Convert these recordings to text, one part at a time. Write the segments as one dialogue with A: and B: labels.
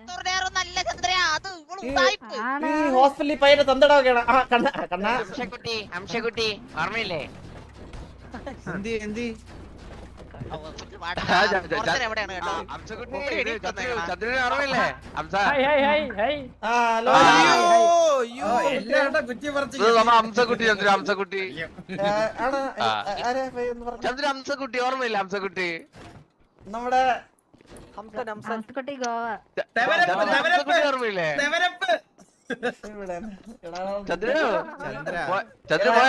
A: നല്ല ചന്ദ്ര അത്
B: ഈ- ഹോസ്പിറ്റലിൽ പയ്യന്റെ ആ കണ്ണ കണ്ണ.
C: അംശക്കുട്ടി അംശക്കുട്ടി ഓർമ്മയില്ലേ?
D: എന്തി എന്തി?
C: ആ, ച- ച-
A: ഓർത്തര് എവിടെയാണ് കേട്ടോ?
C: അംശക്കുട്ടി
A: ഇവിടെ
C: ഇത്
A: എണീറ്റ്
C: ചന്ദ്രു-. ചന്ദ്രുവിനെ ഓർമ്മയില്ലേ?
B: ആ ഹലോ.
C: ഇത് നമ്മ ചന്ദ്രു
B: ആ, ആണ്
C: ആ.
B: ആരാ പയ്യൻ എന്ന്?
C: ചന്ദ്രു അംശക്കുട്ടി?
B: നമ്മുടെ
E: ഗോവ
C: ചന്ദ്രു. ചന്ദ്രു.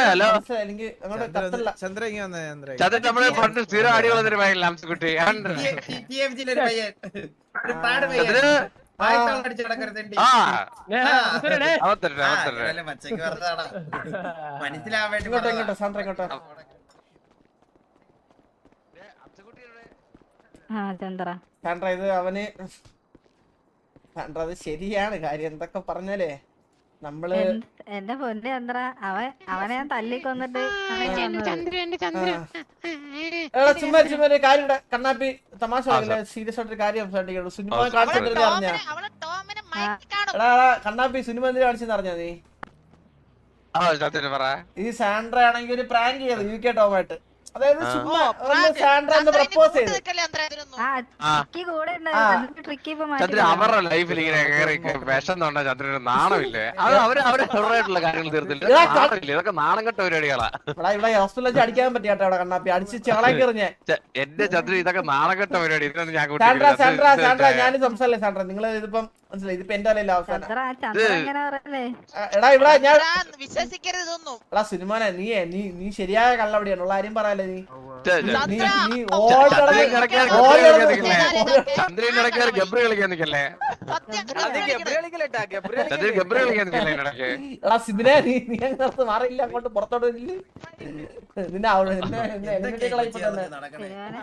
D: ഇങ്ങനെ വന്നേ,
C: ചന്ദ്രൻ നമ്മളെ പണ്ട് സ്ഥിരം അടി
D: പയ്യൻ. പാട് പയ്യൻ
C: ചന്ദ്രു
D: വായ്ത്തോളം അടിച്ച് കിടക്കരുത്
C: ആ
F: നേ, ഹംസനെ,
C: അവൻ തരട്ടെ
D: ആ,
C: അവൻ തരട്ടെ
D: ഇവരെല്ലാം പച്ചയ്ക്ക് വെറുതെയാടാ. മനസ്സിലാവാൻ വേണ്ടി
B: ഇങ്ങോട്ടോ
D: പറഞ്ഞതാ.
B: ഇങ്ങോട്ടോ സാന്ദ്ര ഇങ്ങോട്ടോ
E: ആ ചന്ദ്ര
B: ഇത് അവന് ചന്ദ്ര അത് ശരിയാണ് കാര്യം എന്തൊക്കെ പറഞ്ഞാലേ
E: നമ്മൾ എന്റെ പൊന്ന് ചന്ദ്ര അവൻ അവനെ ഞാൻ തല്ലിക്കൊന്നിട്ട്
B: ചുമ്മാ ചുമ്മാ ഒരു കാര്യം കണ്ണാപ്പി തമാശ സീരിയസ് ആയിട്ടൊരു കാര്യം സംസാരിക്കുന്നു സിനിമ കാണിച്ചിട്ടില്ല അറിഞ്ഞ. എടാ കണ്ണാപ്പി സിനിമ എന്തിനാ കാണിച്ചെന്ന് അറിഞ്ഞാ നീ? ഈ സാൻഡ്ര ആണെങ്കിൽ ഒരു പ്രാങ്ക് ചെയ്തു യു കെ ടോമായിട്ട്. അതായത്
C: ചന്ദ്രൻ അവരുടെ ലൈഫിൽ ഇങ്ങനെ കയറി വിഷം തൊണ്ട ചന്ദ്രന് നാണമില്ലേ? അത് അവർ അവർ കാര്യങ്ങൾ തീർത്തില്ല. നാണമില്ല? ഇതൊക്കെ നാണം കെട്ട പരിപാടികളാ.
B: ഇവിടെ വെച്ച് അടിക്കാൻ പറ്റിയാട്ടോ അവിടെ കണ്ണാപ്പി. അടിച്ച് ചെളാക്കി എറിഞ്ഞേ
C: എന്റെ ചന്ദ്രൻ ഇതൊക്കെ നാണം കെട്ട പരിപാടി. ഇതിനൊന്നും ഞാൻ
B: സാൻഡ്ര സാൻഡ്ര സാൻഡ്ര ഞാൻ സംസാരില്ലേ സാൻഡ്ര നിങ്ങൾ ഇതിപ്പം മനസ്സിലായി. ഇതിപ്പോ എന്റെ അല്ലല്ലോ അവസാനം.
E: പറയല്ലേ
B: എടാ ഇവിടെ ഞാൻ
A: വിശ്വസിക്കരുത് ഇതൊന്നും.
B: എടാ സിനിമാനെ നീ നീ നീ ശരിയായ കള്ളവിടിയാണ് ഉള്ള ആരും പറയാലേ നീ? എടാ സിബിനെ നീ മാറിയില്ല അങ്ങോട്ട് പുറത്തോട്ട് ഇല്ല നിന്നെ അവിടെ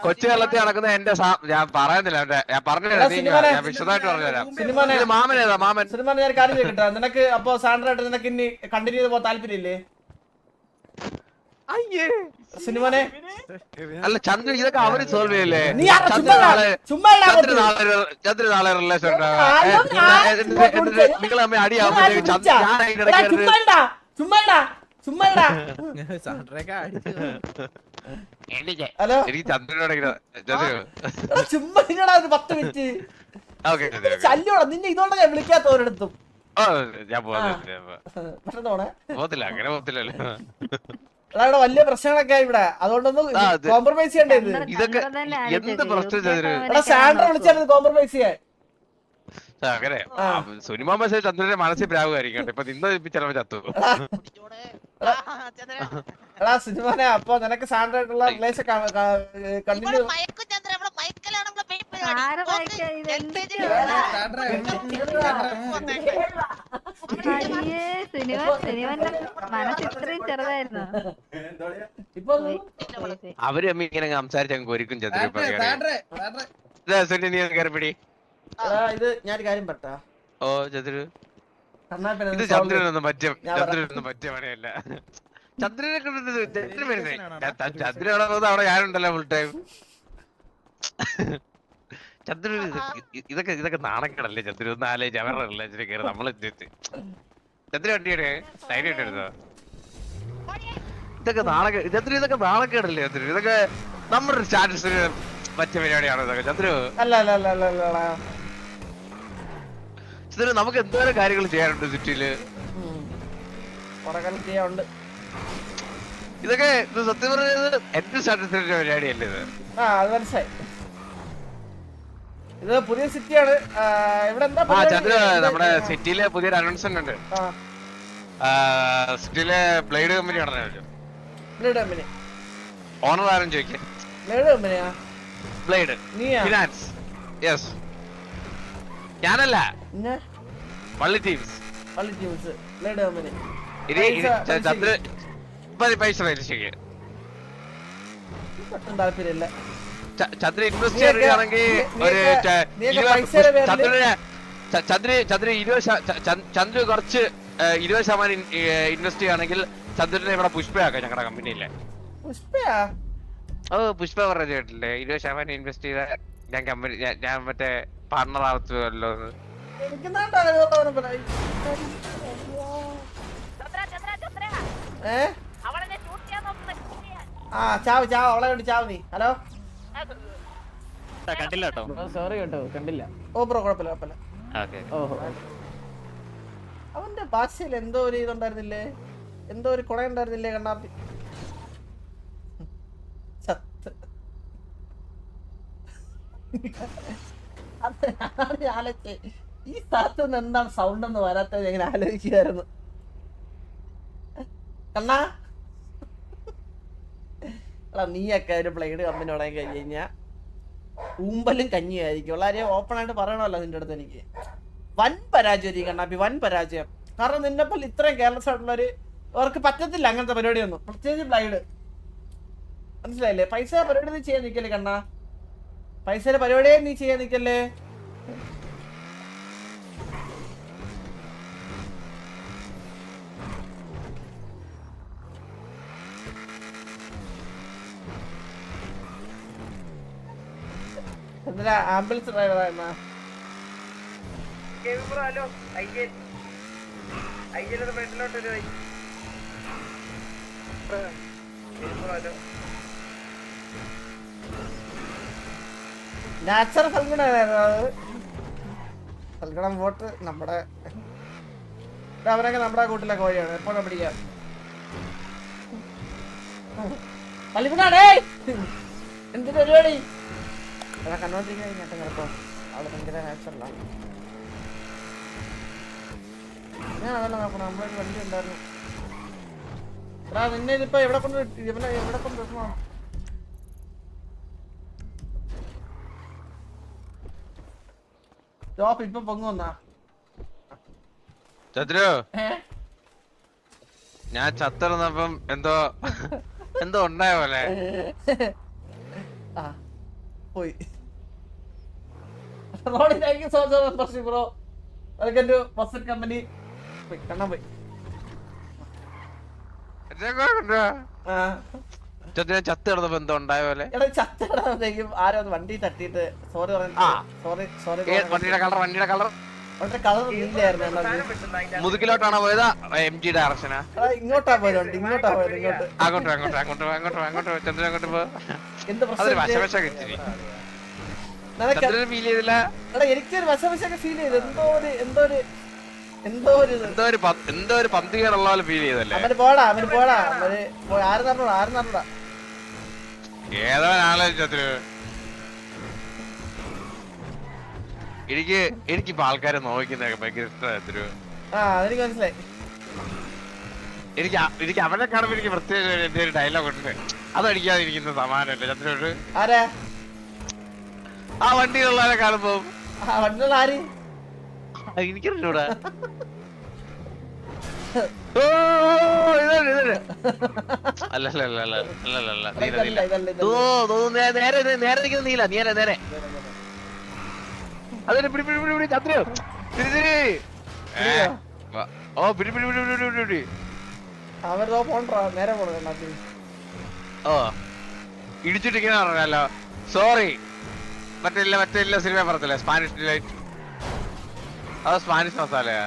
C: കൊച്ചു കേരളത്തിൽ നടക്കുന്ന എന്റെ ഞാൻ പറയുന്നില്ല ഞാൻ വിശദമായിട്ട് പറഞ്ഞുതരാം.
B: സിനിമാനെ
C: മാമൻ ഏതാ? മാമൻ.
B: സിനിമ ഞാൻ കാര്യം ചോദിക്കട്ടെ? നിനക്ക് അപ്പൊ സാൻഡ്രായിട്ട് നിനക്ക് ഇനി കണ്ടിന്യൂ ചെയ്ത് പോകാൻ താല്പര്യമില്ലേ? സിനിമനെ
C: അല്ല ചന്ദ്രൻ ഇതൊക്കെ അവർ സോൾവ് ചെയ്യല്ലേ?
B: ചന്ദ്ര
C: നാളെ റിലേഷൻ നിങ്ങൾ അമ്മ അടിയാവുമ്പോഴത്തേക്ക്
B: ഹലോ.
C: എനിക്ക് ചന്ദ്രനോട്
B: എടാ ചുമ്മാ പത്ത് മിനിറ്റ്. ശല്യോടാ നിന്നെ ഇതുകൊണ്ട് ഞാൻ വിളിക്കാത്ത ഒരിടത്തും.
C: പോകത്തില്ല അങ്ങനെ പോകത്തില്ലല്ലോ
B: വലിയ പ്രശ്നങ്ങളൊക്കെ ഇവിടെ. അതുകൊണ്ടൊന്നും കോംപ്രമൈസ് ചെയ്യണ്ടേ
C: ഇതൊക്കെ എന്ത് പ്രശ്നം
B: സാൻഡ്ര. കോംപ്രമൈസ് ചെയ്യാൻ.
C: അങ്ങനെ. സുനിമ പക്ഷേ ചന്ദ്രന്റെ മനസ്സിൽ ഇപ്പൊ നിന്ന് ചിലപ്പോ ചത്തു.
B: എടാ സിനിമനെ അപ്പൊ നിനക്ക് റിലേഷൻ കണ്ടിന്യൂ
E: സിനിമ സിനിമന്റെ മനസ്സ് ഇത്രയും ചെറുതായിരുന്നു?
B: ഇപ്പൊ
E: പോയി, പോയി, പോയി.
C: അവർ അമ്മ ഇങ്ങനെ സംസാരിച്ച് അങ്ങ് ഒരുക്കും നീ
B: ഇത് ഞാൻ കാര്യം പറ്റാ
C: ഓ ഇത്
B: ചെയ്യ്.
C: ചന്ദ്രനൊന്നും പറ്റിയ ചന്ദ്രനൊന്നും പറ്റിയ പണിയല്ല. ചന്ദ്രനെ കണ്ടിട്ട് ചന്ദ്രൻ വരുന്നേ? ചന്ദ്രൻ അവിടെ ഞാനുണ്ടല്ലോ ഫുൾ ടൈം ഇ- ഇതൊക്കെ ഇതൊക്കെ നാണക്കേടല്ലേ ചന്ദ്രു? ആലോചിച്ച് അവരുടെ റിലേഷനിൽ കയറി നമ്മൾ ചന്ദ്രൻ വണ്ടിയുടെ ധൈര്യം എടുത്തോ? ഇതൊക്കെ നാണക്കേ ചന്ദ്രൻ ഇതൊക്കെ നാണക്കേടല്ലേ ചന്ദ്രു? ഇതൊക്കെ നമ്മുടെ സ്റ്റാറ്റസിന് പറ്റിയ പരിപാടിയാണ് ഇതൊക്കെ? ചന്ദ്രു.
B: അല്ല അല്ല അല്ല അല്ല അല്ല
C: നമുക്ക് എന്തോരം കാര്യങ്ങൾ ചെയ്യാനുണ്ട്
B: ചുറ്റിയിൽ ചെയ്യാനുണ്ട്.
C: ഇതൊക്കെ ഇത് സത്യം പറഞ്ഞത് എന്റെ സ്റ്റാറ്റസിന്റെ പരിപാടിയല്ലേ ഇത്?
B: ആ അത് മനസ്സിലായി. ഇത് പുതിയ സിറ്റിയാണ്. ഇവിടെ എന്താ
C: നമ്മുടെ സിറ്റിയിലെ പുതിയൊരു അനൗൺസ്മെന്റ് ഉണ്ട്. സിറ്റിയിലെ ബ്ലേഡ് കമ്പനി നടന്നു
B: ബ്ലേഡ് കമ്പനി.
C: ഓണർ ആരും ചോദിക്കേ
B: ബ്ലേഡ് കമ്പനിയാ?
C: ബ്ലേഡ്. ഫിനാൻസ് യെസ് ഞാനല്ല. പള്ളി ടീംസ്
B: പള്ളി ടീംസ് ബ്ലേഡ് കമ്പനി. പൈസ-
C: ച- ചന്ദ്ര പൈസ
B: ഒട്ടും താല്പര്യമില്ല.
C: ചന്ദ്ര ഇൻവെസ്റ്റ്
B: നീയൊക്കെ-
C: ചെയ്യുകയാണെങ്കിൽ ഒരു ചന്ദ്രന് ചന്ദ്ര ചന്ദ്ര ഇരുപത് ചന്ദ്ര കുറച്ച് ഇരുപത് ശതമാനം ഇൻവെസ്റ്റ് ചെയ്യുകയാണെങ്കിൽ ചന്ദ്രനെ ഇവിടെ പുഷ്പയാക്കാം ഞങ്ങളുടെ കമ്പനിയിലെ.
B: പുഷ്പയാ?
C: ഓ പുഷ്പ പറഞ്ഞു കേട്ടില്ലേ ഇരുപത് ശതമാനം ഇൻവെസ്റ്റ് ചെയ്ത ഞാൻ കമ്പനി ഞാൻ- മറ്റേ പാർട്ണർ ആവത്തുമല്ലോ.
B: ആ ചാവ് ചാവ് അവളെ വേണ്ടി ചാവ് നീ. ഹലോ?
G: കണ്ടില്ല കേട്ടോ.
F: സോറി കേട്ടോ കണ്ടില്ല.
B: ഓ ബ്രോ കുഴപ്പമില്ല കുഴപ്പമില്ല.
G: ഓക്കെ
F: ഓഹോ.
B: അവന്റെ ഭാഷയിൽ എന്തോ ഒരു ഇതുണ്ടായിരുന്നില്ലേ? എന്തോ ഒരു കുട ഉണ്ടായിരുന്നില്ലേ കണ്ണാപ്പി? ചത്ത്. അത് ആലോചിച്ചേ. ഈ സ്ഥലത്ത് നിന്ന് എന്താണ് സൗണ്ട് ഒന്നും വരാത്തത് ഞാൻ ഇങ്ങനെ ആലോചിക്കുമായിരുന്നു കണ്ണാ എടാ നീയൊക്കെ ഒരു ബ്ലേഡ് കമ്പനി തുടങ്ങി കഴിഞ്ഞ് കഴിഞ്ഞാ ഊമ്പലും കഞ്ഞിയായിരിക്കും വളരെ ഓപ്പൺ ആയിട്ട് പറയണമല്ലോ നിന്റെ അടുത്ത് എനിക്ക്. വൻ പരാജയം കണ്ണാപ്പി വൻ പരാജയം. കാരണം നിന്നെപ്പോൾ ഇത്രയും കെയർലെസ് ആയിട്ടുള്ളൊരു അവർക്ക് പറ്റത്തില്ല അങ്ങനത്തെ പരിപാടിയൊന്നും. പ്രത്യേകിച്ച് ബ്ലൈഡ് മനസ്സിലായില്ലേ? പൈസ പരിപാടി നീ ചെയ്യാൻ നിൽക്കല്ലേ കണ്ണാ? പൈസയുടെ പരിപാടിയെ നീ ചെയ്യാൻ നിൽക്കല്ലേ എന്തിനാ ആംബുലൻസ് ഡ്രൈവറാ എന്നാ നാച്ചുറൽ ഫൽഗുണായിരുന്നു അത്. ഫൽഗുണം വോട്ട് നമ്മുടെ അവരൊക്കെ നമ്മുടെ കൂട്ടിലെ കോഴിയാണ് എപ്പോഴും പിടിക്കാം? ഫൽഗുണാടേ എന്ത് പരിപാടി? എടാ കണ്ടോണ്ടിരിക്കുന്ന ഇങ്ങോട്ട് കിടക്കോ അവിടെ ഭയങ്കര നാച്ചുറലാണ് ഞാൻ അതല്ല നോക്കണം നമ്മളൊരു വണ്ടി ഉണ്ടായിരുന്നു. എടാ നിന്നെ ഇതിപ്പോ എവിടെ കൊണ്ട് ഇവനെ എവിടെ കൊണ്ട് ഇടണം? ടോപ്പ് ഇപ്പൊ പൊങ്ങുവന്നാ
C: ചന്ദ്രു.
B: ചത്രോ
C: ഞാൻ ചത്തിറന്നപ്പം എന്തോ എന്തോ ഉണ്ടായ പോലെ.
B: ആ പോയി. Thank you so much membership bro. Bus company. പോയി കണ്ണാൻ പോയി. ആ.
C: ചന്ദ്രു ഞാൻ ചത്ത് കിടന്നപ്പോ എന്തോ ഉണ്ടായ പോലെ?
B: ആരോ ഒന്ന് വണ്ടി തട്ടിയിട്ട് സോറി. സോറി സോറി
C: വണ്ടിയുടെ കളർ വണ്ടിയുടെ കളർ. മുതുകിലോട്ടാണോ പോയതാ? എം ജി ഡയറക്ഷനാ
B: ഇങ്ങോട്ടാ പോയത് ഇങ്ങോട്ടാ പോയത് ഇങ്ങോട്ട്.
C: അങ്ങോട്ട് അങ്ങോട്ട് അങ്ങോട്ട് അങ്ങോട്ട് അങ്ങോട്ട് ചന്ദ്രൻ അങ്ങോട്ട് പോ.
B: എന്ത് പ്രശ്നം
C: വശവശ കിട്ടി
B: നിനക്ക്
C: ചന്ദ്രന് ഫീൽ ചെയ്തില്ല
B: എടാ എനിക്കൊരു വശവശൊക്കെ ഫീൽ ചെയ്തു. എന്തോ ഒരു എന്തോ ഒരു എന്തോ ഒരു
C: എന്തോ ഒരു എന്തോ ഒരു പന്തികേടുള്ള പോലെ ഫീൽ ചെയ്തല്ലേ?
B: അവന് പോടാ അവന് പോടാ. അവന് ആര് നടന്നോ ആര്
C: ഏതവനാണല്ലോ ചന്ദ്രു എനിക്ക് എനിക്കിപ്പോ ആൾക്കാരെ നോക്കുന്നൊക്കെ ഭയങ്കര
B: ഇഷ്ടമായിരു മനസ്സിലായി.
C: എനിക്ക് അവരെ എനിക്ക് അവനെ കാണുമ്പോ എനിക്ക് പ്രത്യേക എന്റെ ഒരു ഡയലോഗ് ഉണ്ട്. അതടിക്കാതിരിക്കുന്ന സമാനമല്ലേ ചന്ദ്രോട്
B: ആരാ?
C: ആ വണ്ടിയിലുള്ളവരെ കാണുമ്പോ.
B: ആ വണ്ടിയുള്ള ആര്?
C: എനിക്കറിഞ്ഞൂടാ. അതൊരു പിടി പിടി പിടി തിരി തിരി. ഓ പിടി പിടി പിടി പിടി പിടി പിടി.
B: അവരോ പോണ്ടാ നേരെ പോണ
C: ഓ പറഞ്ഞല്ലോ സോറി മറ്റേ ഇല്ല മറ്റേ ഇല്ല സിനിമ പറഞ്ഞില്ലേ? സ്പാനിഷ് ഡിലൈറ്റ് അത് സ്പാനിഷ് മസാലയാ?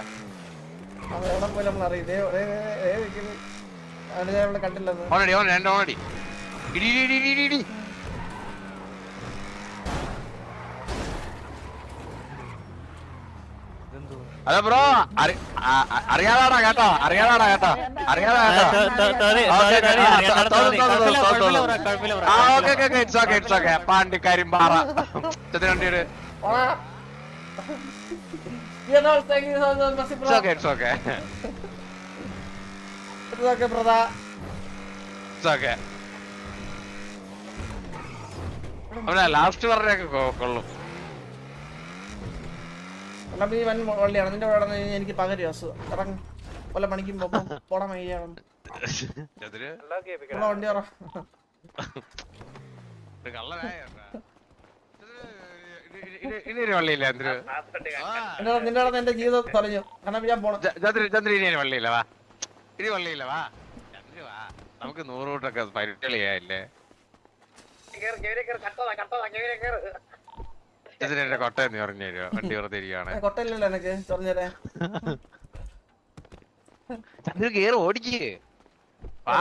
C: ഓണടി ഓണടി ഓണടി. ഇടി ഇടി ഇടി ഇടി. ഹലോ ബ്രോ അറിയാതാടാ കേട്ടോ അറിയാതാടാ കേട്ടോ അറിയാതാ കേട്ടോ. ഇറ്റ്സ് ഓക്കെ ഇറ്റ്സ് ഓക്കെ പാണ്ടിക്കാരും പാറ. It's okay it's okay it's okay last പറഞ്ഞൊക്കെ കൊള്ളും.
B: എന്നാ നീ വൻ വള്ളിയാണ്. നിന്റെ ഇവിടെ വന്ന് എനിക്ക് പകരം അസുഖം. ഇറങ്ങി. പല പണിക്കും പോടാൻ
C: വൈകിയാണ്
B: വണ്ടി പറ. നിന്റെ നിന്റെ അവിടെ എന്റെ ജീവിതം തൊലഞ്ഞു കാരണം ഞാൻ പോണം.
C: ചന്ദ്ര ഇനി വള്ളിയില്ല വാ. ഇനി വള്ളിയില്ല വാ. ചന്ദ്ര വാ. നമുക്ക് നൂറ് കൂട്ടൊക്കെ പരിട്ടളിയായില്ലേ ഇതിന് കൊട്ടയെന്ന് പറഞ്ഞു തരുമോ വണ്ടി വെറുതെ ഇരിക്കുകയാണ്
B: കൊട്ടയില്ലല്ലോ എനക്ക് ചൊറഞ്ഞേരെ
C: ചന്ദ്രു കേറ് ഓടിക്ക്. വാ.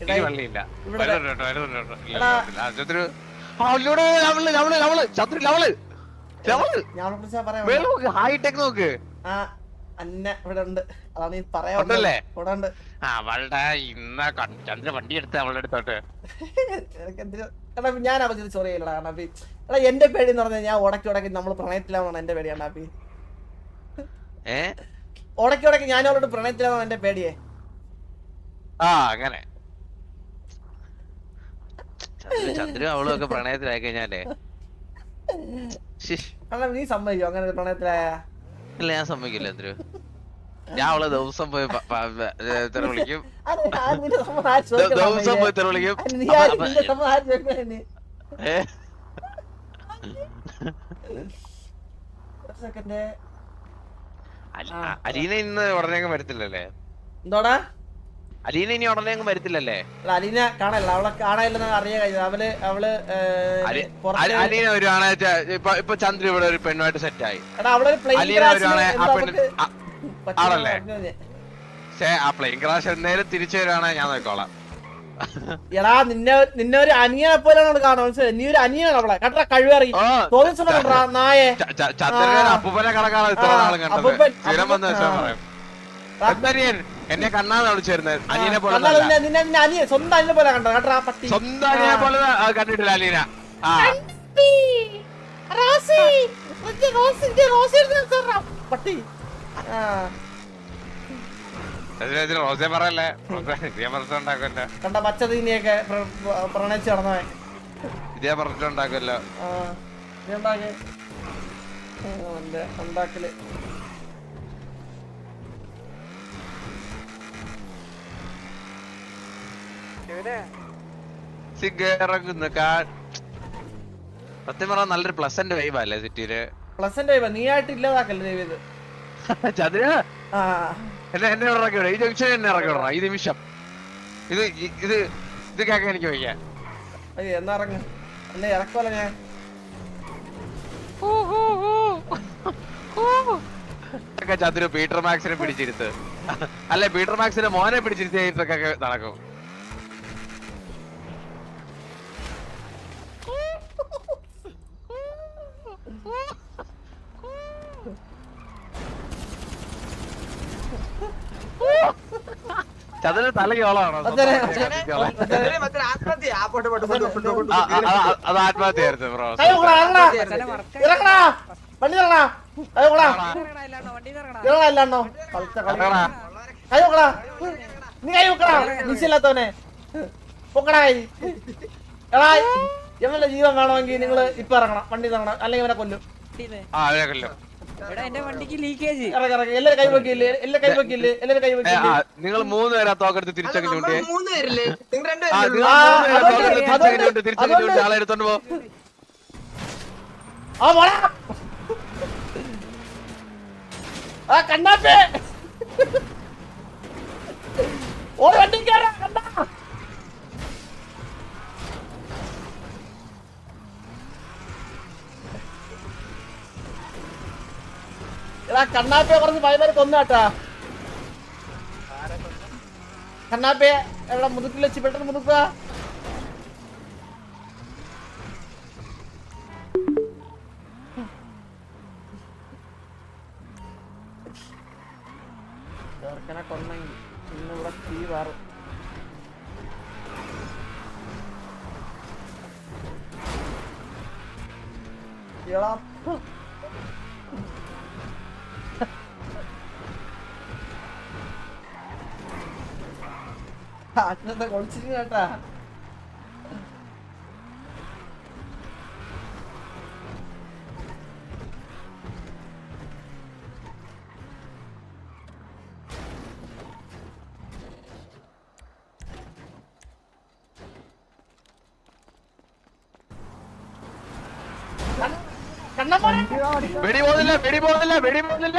B: എടാ,
C: ഈ വള്ളിയില്ല.
B: ഇവിടെ
C: വരുന്നുണ്ട് കേട്ടോ, വരുന്നുണ്ട് കേട്ടോ. ഇല്ല,
B: എടാ.
C: ഇല്ല, ആ, ചന്ദ്രു. ആ, ഇല്ലൂടെ, ലവൾ, ലവൾ, ലവൾ. ചന്ദ്രു ലവൾ ലവൾ
B: ഞാൻ അവളെ പറയാം.
C: നോക്ക്. ഹൈടെക് നോക്ക്.
B: ആ അന്ന ഇവിടെ ഉണ്ട്. അതാണ് ഈ പറയാൻ
C: ഉണ്ടല്ലേ?
B: വന്നത്. ഇവിടെ ഉണ്ട്.
C: അവളുടെ ഇന്ന കൺ- ചന്ദ്ര വണ്ടി എടുത്ത് അവളുടെ അടുത്തോട്ട്.
B: എനിക്ക് എന്തിനാ എടാ ഞാൻ അവധി സോറി ചെയ്യലടാ അണ്ണാപ്പി എടാ എന്റെ പേടി എന്ന് പറഞ്ഞാൽ ഞാൻ ഉടക്കി ഉടക്കി നമ്മൾ പ്രണയത്തിലാവണം എന്റെ പേടി അണ്ണാപ്പി
C: ഏ?
B: ഉടക്കി ഉടക്കി ഞാൻ അവളോട് പ്രണയത്തിലാവണം എന്റെ പേടിയെ.
C: ആ അങ്ങനെ. ചന്ദ്രു അവളൊക്കെ അവളും ഒക്കെ പ്രണയത്തിലായി കഴിഞ്ഞാലേ. ശ്ശിഷ്.
B: നീ സമ്മതിക്കോ? അങ്ങനെ പ്രണയത്തിലായ?
C: ഇല്ല ഞാൻ സമ്മതിക്കില്ല ചന്ദ്രു. ഞാൻ അവളെ ദിവസം പോയി തെറി വിളിക്കും. ദിവസം? പോയി തെറി വിളിക്കും?
B: ഒരു
C: അലീന ഇന്ന് ഉടനെ അങ്ങ് വരത്തില്ലല്ലേ?
B: എന്തോടാ?
C: അലീന ഇനി ഉടനെ അങ്ങ് വരത്തില്ലല്ലേ?
B: അലീന കാണല്ല. അവളെ കാണാനില്ലെന്ന് അറിയാൻ കഴിഞ്ഞത്. അവൾ
C: അവൾ അലീന ഒരു ച- ഇപ്പൊ ചന്ദ്ര ഇവിടെ ഒരു പെണ്ണുമായിട്ട് സെറ്റായി
B: അലീന അവളൊരു
C: ആണെ ആ പെണ്ണ് ആണല്ലേ? പക്ഷേ ആ പ്ലെയിൻ ക്രാഷ് എന്നേലും തിരിച്ചു വരുവാണ് ഞാൻ നോക്കോളാം
B: എടാ നിന്നെ നിന്നെ ഒരു അനിയനെ പോലെയാണ് കാണാൻ മനസ്സിലായി? നീ ഒരു അനിയനാണ് അവളെ. കട്ടറ കഴിവറി
C: ഓ
B: തോന്നിച്ചോണ്ടാ നായെ.
C: അപ്പൂപ്പനെ കണക്കാണ് ഇത്ര നാളും കണ്ടത്? സ്ഥിരം വന്ന്. പറയും. എന്നെ കണ്ണാന്ന് വിളിച്ചിരുന്നത് അനിയനെ പോലെ
B: നിന്നെ നിന്നെ നിന്നെ അനിയൻ സ്വന്തം അനിയനെ പോലെ കണ്ടോ കേട്ടോ പട്ടി?
C: സ്വന്തം അനിയനെ പോലെ കണ്ടിട്ടില്ല അലീന
B: റോസി. റോസിന്റെ റോസി പട്ടി.
C: റോസെ പറയല്ലേ?
B: കണ്ട പ്രണയിച്ച് നടന്നവൻ.
C: ഇതേ
B: ഉണ്ടാക്കൽ
C: സിഗറങ്ങുന്ന കാ സത്യം പറഞ്ഞാൽ നല്ലൊരു പ്ലസന്റ് വൈബല്ലേ അല്ലേ സിറ്റിയിൽ?
B: പ്ലസന്റ് വൈബ നീ ആയിട്ട് ഇല്ലാതാക്കല്ലേ ദൈവം ഇത്?
C: ചന്ദ്ര
B: ആ.
C: എന്നെ എന്നെ ഇറക്കി വിടാം. ഈ ജംഗ്ഷൻ എന്നെ ഇറക്കി വിടണം. ഈ നിമിഷം. ഇത് ഇത് ഇത് കേൾക്കാൻ എനിക്ക് വയ്ക്കാൻ
B: അയ്യോ എന്നാ ഇറങ്ങ്. എന്നെ ഇറക്കുമല്ലോ ഞാൻ.
C: ചന്ദ്രു പീറ്റർ മാക്സിനെ പിടിച്ചിരുത്ത്. അല്ലെ പീറ്റർ മാക്സിന്റെ മോനെ പിടിച്ചിരുത്തിയിട്ടൊക്കെ നടക്കും. ചന്ദ്രന് തലയോളാണോ
B: അതെ,
C: ബ്രോ.
B: വണ്ടി ഇല്ലാണ്ടോ കളിച്ച നീ കൈ നോക്കടാ മിസ്സില്ലാത്തവനെ പൊക്കടാ കൈ. എടാ ഇവന്റെ ജീവൻ വേണമെങ്കിൽ നിങ്ങൾ ഇപ്പൊ ഇറങ്ങണം. വണ്ടി ഇറങ്ങണം. അല്ലെങ്കിൽ ഇവനെ കൊല്ലും.
C: ആ അവനെ കൊല്ലും. നിങ്ങൾ മൂന്ന് പേരാ തോക്കെടുത്ത് തിരിച്ചൊക്കെ ചൂണ്ടി തിരിച്ചൊക്കെ ചൂണ്ടി ആളെ എടുത്തോണ്ട് പോ.
B: കണ്ണാപ്പേ. ഓ വണ്ടി കേറാ കണ്ണാ. എടാ കണ്ണാപ്പയെ കുറച്ച് പൈമാര് കൊന്നാട്ടാ. കണ്ണാപ്പയെ എവിടെ മുതുക്കിൽ വെച്ച് പെട്ടെന്ന് മുതുക്കുക അച്ഛനെ കൊളിച്ചിരിക്കുന്ന കേട്ടാ.
C: വെടി പോകുന്നില്ല വെടി പോകുന്നില്ല വെടി പോകുന്നില്ല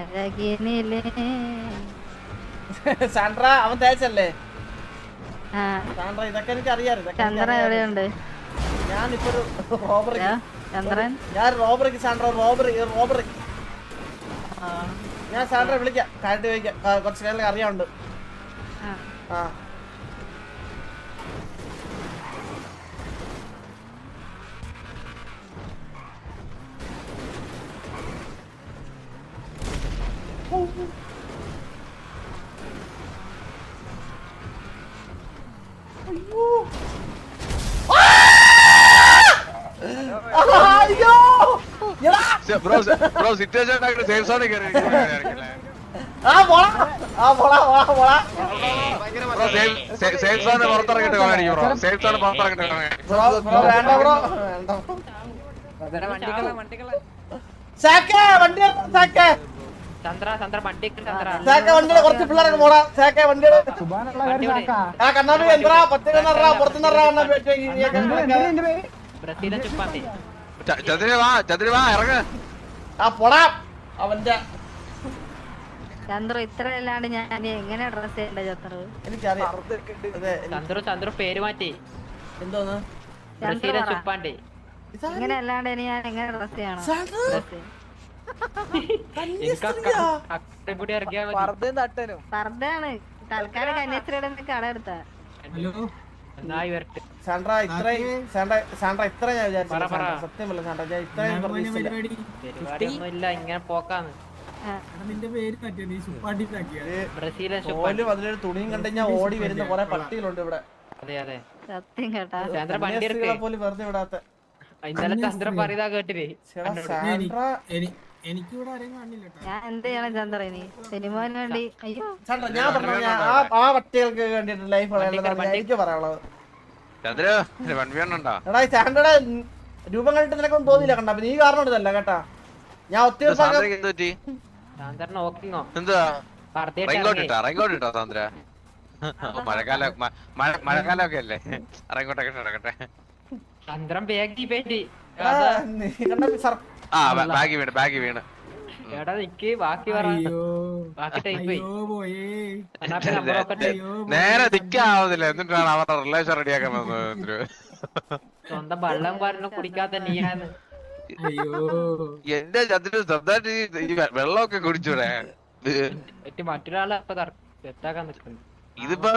E: അഴകിനിലേ.
B: സാൻഡ്ര അവൻ തേച്ചല്ലേ? സാൻഡ്ര ഇതൊക്കെ എനിക്ക് അറിയാം ഇതൊക്കെ എനിക്ക്
E: ചന്ദ്രൻ. എവിടെയുണ്ട്?
B: ഞാനിപ്പോ ഒരു റോബറി
E: ചന്ദ്രൻ?
B: ഞാൻ റോബറിക്ക് സാൻഡ്ര റോബറി റോബറി. ഞാൻ സാൻഡ്ര വിളിക്കാം കാര്യം ചോദിക്കാം. കുറച്ച് കാര്യങ്ങൾ അറിയാറുണ്ട്
E: ആ.
B: അയ്യോ! അയ്യോ
C: bro bro situation safe sorry കയറി
B: ആ പോളാ ആ പോളാ പോളാ പോളാ
C: ബ്രോ സേഫ് സോൺ പുറത്തിറങ്ങിട്ട് കാണിക്കും ബ്രോ. സേഫ് സോൺ പുറത്തിറങ്ങിട്ട് കാണിക്കും
B: ബ്രോ ബ്രോ വേണ്ട ബ്രോ. വേണ്ട
G: വണ്ടികള വണ്ടികള
B: സാക്കേ വണ്ടി സാക്കേ വണ്ടിയുടെ കുറച്ച് പിള്ളേരൊക്കെ പോടാ. സാക്കേ വണ്ടിയുടെ
F: വണ്ടി വിടെ.
B: ആ എന്താ
C: ഇറങ്ങ.
B: ആ പോടാ. അവന്റെ
E: ചന്ദ്രു ഇത്ര അല്ലാണ്ട് ഞാൻ എങ്ങനെ ഡ്രസ് ചെയ്യണ്ട ചന്ദ്ര?
F: ചന്ദ്ര ചന്ദ്ര പേര് മാറ്റി.
B: എന്തോന്ന്?
E: ഇങ്ങനെ അല്ലാണ്ട് ഇനി ഞാൻ എങ്ങനെ ഡ്രസ് ചെയ്യണം. തൽക്കാലം കന്യാസ്ത്രീയുടെ കട എടുത്ത
F: നന്നായി വരട്ടെ
B: സാൻഡ്ര ഇത്രയും സാൻഡ്ര സാൻഡ്ര ഇത്ര ഞാൻ. സത്യമല്ല സാൻഡ്ര ഞാൻ ഇത്രയും പ്രതീക്ഷിച്ചില്ല
F: ഇങ്ങനെ പോക്കാന്ന്
B: അതിലൊരു തുണിയും കണ്ട് ഞാൻ ഓടി വരുന്ന കൊറേ പട്ടികളുണ്ട് ഇവിടെ
F: അതെ അതെ
E: സത്യം കേട്ടാ
B: പോലും വെറുതെ വിടാത്ത
F: ഇന്നലെ ചന്ദ്ര പറയുന്ന കേട്ടില്ലേ
E: ഞാൻ എന്ത് ചെയ്യണം ചന്ദ്ര ഇനി സിനിമന് വേണ്ടി അയ്യോ.
B: സാൻഡ്ര ഞാൻ പറഞ്ഞ ആ ആ പട്ടികൾക്ക് ലൈഫ് എനിക്ക് പറയാനുള്ളത്. എടാ രൂപം കണ്ടിട്ട് നിനക്കൊന്നും തോന്നിയില്ല കണ്ട? നീ കാരണം ഇതല്ല കേട്ടാ. ഞാൻ ഒത്തിരി
C: മഴക്കാലം മഴക്കാലമൊക്കെ അല്ലേ?
F: ചന്ദ്രൻ
B: പേടി. നീ
C: ആ ബാഗ് വീണ് ബാഗ് വീണ്.
F: എടാ നിക്ക് ബാക്കി
C: നേരെ നിക്കാവുന്നില്ല. എന്നിട്ടാണ് അവരുടെ റിലേഷൻ റെഡിയാക്കാൻ വന്നത്
F: സ്വന്തം വെള്ളം കാരണം കുടിക്കാത്ത നീയാണ്
H: അയ്യോ.
C: എന്റെ ചന്ദ്രൻ സ്വന്തമായിട്ട് ഈ- വെള്ളമൊക്കെ കുടിച്ചൂടെ?
F: മറ്റൊരാളെ തെറ്റാക്കാൻ നിൽക്കുന്നു
C: ഇതിപ്പോ